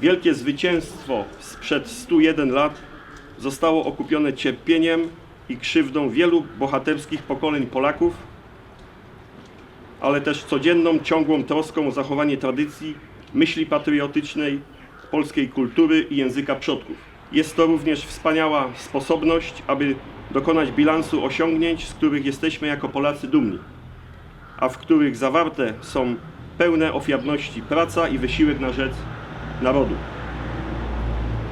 Wielkie zwycięstwo sprzed 101 lat zostało okupione cierpieniem i krzywdą wielu bohaterskich pokoleń Polaków, ale też codzienną, ciągłą troską o zachowanie tradycji, myśli patriotycznej, polskiej kultury i języka przodków. Jest to również wspaniała sposobność, aby dokonać bilansu osiągnięć, z których jesteśmy jako Polacy dumni, a w których zawarte są pełne ofiarności praca i wysiłek na rzecz narodu.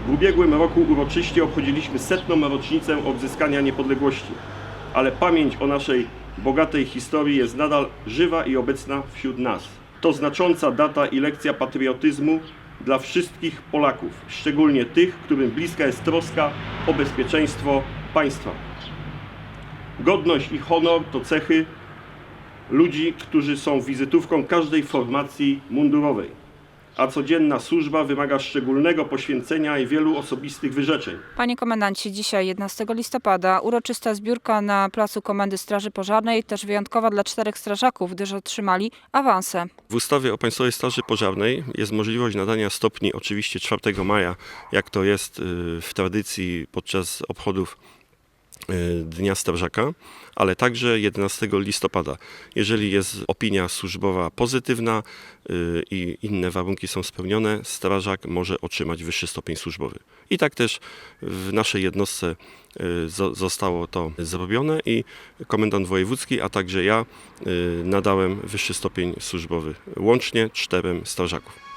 W ubiegłym roku uroczyście obchodziliśmy setną rocznicę odzyskania niepodległości, ale pamięć o naszej bogatej historii jest nadal żywa i obecna wśród nas. To znacząca data i lekcja patriotyzmu dla wszystkich Polaków, szczególnie tych, którym bliska jest troska o bezpieczeństwo państwa. Godność i honor to cechy ludzi, którzy są wizytówką każdej formacji mundurowej a codzienna służba wymaga szczególnego poświęcenia i wielu osobistych wyrzeczeń. Panie komendancie, dzisiaj 11 listopada uroczysta zbiórka na placu Komendy Straży Pożarnej, też wyjątkowa dla czterech strażaków, gdyż otrzymali awanse. W ustawie o Państwowej Straży Pożarnej jest możliwość nadania stopni oczywiście 4 maja, jak to jest y, w tradycji podczas obchodów Dnia Strażaka, ale także 11 listopada. Jeżeli jest opinia służbowa pozytywna y, i inne warunki są spełnione, strażak może otrzymać wyższy stopień służbowy. I tak też w naszej jednostce y, zo- zostało to zrobione i komendant wojewódzki, a także ja y, nadałem wyższy stopień służbowy, łącznie czterem strażaków.